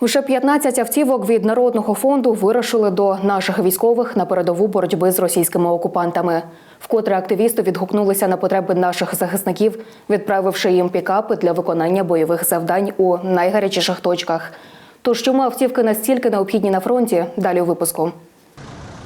Вже 15 автівок від народного фонду вирушили до наших військових на передову боротьби з російськими окупантами. Вкотре активісти відгукнулися на потреби наших захисників, відправивши їм пікапи для виконання бойових завдань у найгарячіших точках. Тож чому автівки настільки необхідні на фронті? Далі у випуску.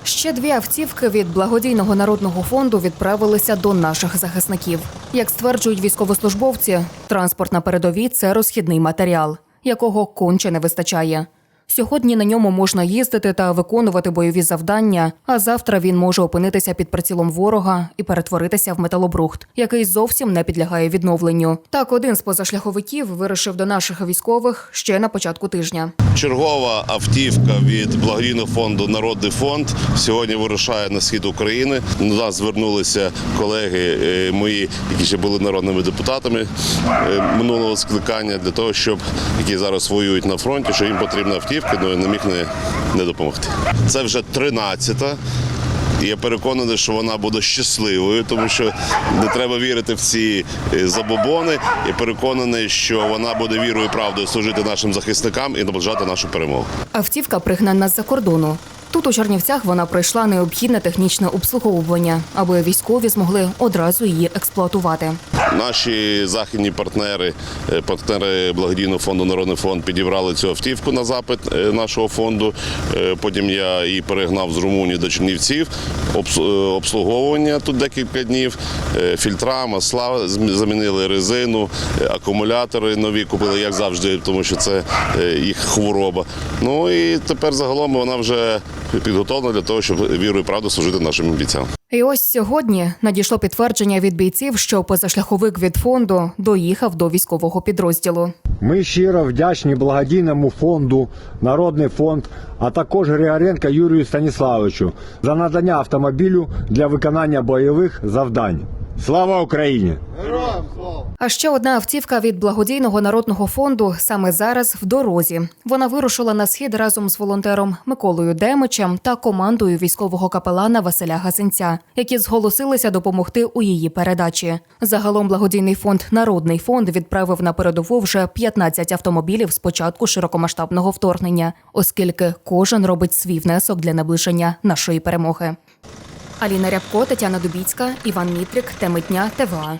Ще дві автівки від благодійного народного фонду відправилися до наших захисників. Як стверджують військовослужбовці, транспорт на передовій це розхідний матеріал, якого конче не вистачає. Сьогодні на ньому можна їздити та виконувати бойові завдання, а завтра він може опинитися під прицілом ворога і перетворитися в металобрухт, який зовсім не підлягає відновленню. Так, один з позашляховиків вирушив до наших військових ще на початку тижня. Чергова автівка від благодійного фонду Народний фонд сьогодні вирушає на схід України. До нас звернулися колеги е, мої, які ще були народними депутатами е, минулого скликання, для того, щоб які зараз воюють на фронті, що їм потрібна автівка, але не міг не, не допомогти. Це вже 13-та. І я переконаний, що вона буде щасливою, тому що не треба вірити в ці е, забобони. Я переконаний, що вона буде вірою і правдою служити нашим захисникам і наближати нашу перемогу. Автівка пригнана з-за кордону. Тут у Чернівцях вона пройшла необхідне технічне обслуговування, аби військові змогли одразу її експлуатувати. Наші західні партнери, е, партнери благодійного фонду Народний фонд підібрали цю автівку на запит е, нашого фонду. Е, Потім я її перегнав з Румунії до Чернівців. Обс- Обслуговування тут декілька днів, фільтра, масла замінили резину, акумулятори нові купили, як завжди, тому що це їх хвороба. Ну і тепер загалом вона вже підготовлена для того, щоб вірою і правдою служити нашим бійцям. І ось сьогодні надійшло підтвердження від бійців, що позашляховик від фонду доїхав до військового підрозділу. Ми щиро вдячні благодійному фонду, Народний фонд, а також Григоренка Юрію Станіславовичу за надання автомобілю для виконання бойових завдань. Слава Україні! А ще одна автівка від благодійного народного фонду саме зараз в дорозі. Вона вирушила на схід разом з волонтером Миколою Демичем та командою військового капелана Василя Газинця, які зголосилися допомогти у її передачі. Загалом благодійний фонд Народний фонд відправив на передову вже 15 автомобілів з початку широкомасштабного вторгнення, оскільки кожен робить свій внесок для наближення нашої перемоги. Аліна Рябко, Тетяна Дубіцька, Іван Мітрик, Теми дня, ТВА.